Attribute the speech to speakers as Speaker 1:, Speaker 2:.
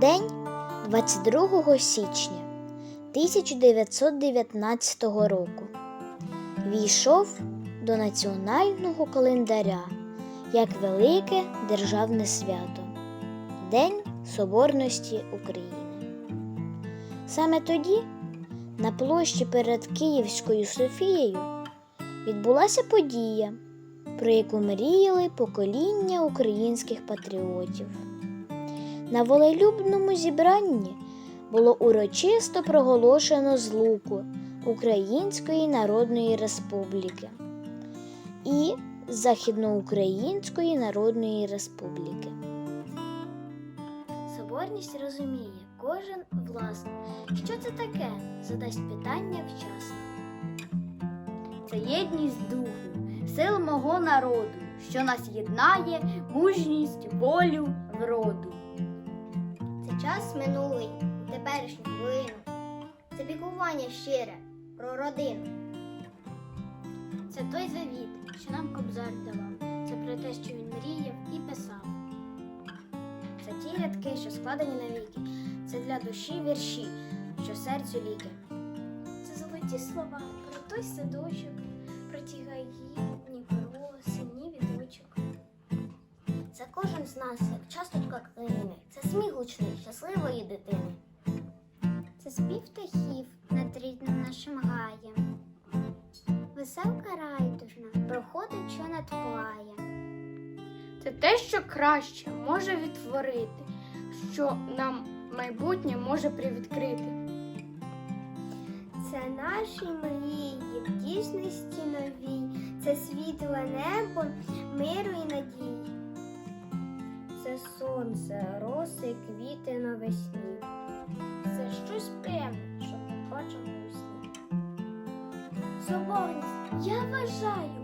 Speaker 1: День 22 січня 1919 року війшов до національного календаря як велике державне свято День Соборності України. Саме тоді на площі перед Київською Софією відбулася подія, про яку мріяли покоління українських патріотів. На волелюбному зібранні було урочисто проголошено злуку Української Народної Республіки і Західноукраїнської Народної Республіки. Соборність розуміє кожен власно, що це таке, задасть питання вчасно.
Speaker 2: Це єдність духу, сил мого народу, що нас єднає, мужність, волю, вроду.
Speaker 3: Час минулий, теперішню хвилину. Це піклування щире про родину.
Speaker 1: Це той завіт, що нам кобзар давав. Це про те, що він мріяв і писав. Це ті рядки, що складені навіки. Це для душі вірші, що серцю ліки. Це золоті слова про той садочок, про ті гаї, Дніпро, сині.
Speaker 3: Це кожен з нас, як часточка країни. Це сміх гучний щасливої дитини. Це спів птахів над рідним нашим гаєм. Веселка райдужна проходить, що над плаєм.
Speaker 4: Це те, що краще може відтворити, що нам майбутнє може привідкрити.
Speaker 3: Це наші мрії в дійсності новій, це світле небо, миру і надій сонце, роси, квіти навесні. Це щось приємне, що побачив у сні. Соборність, я вважаю.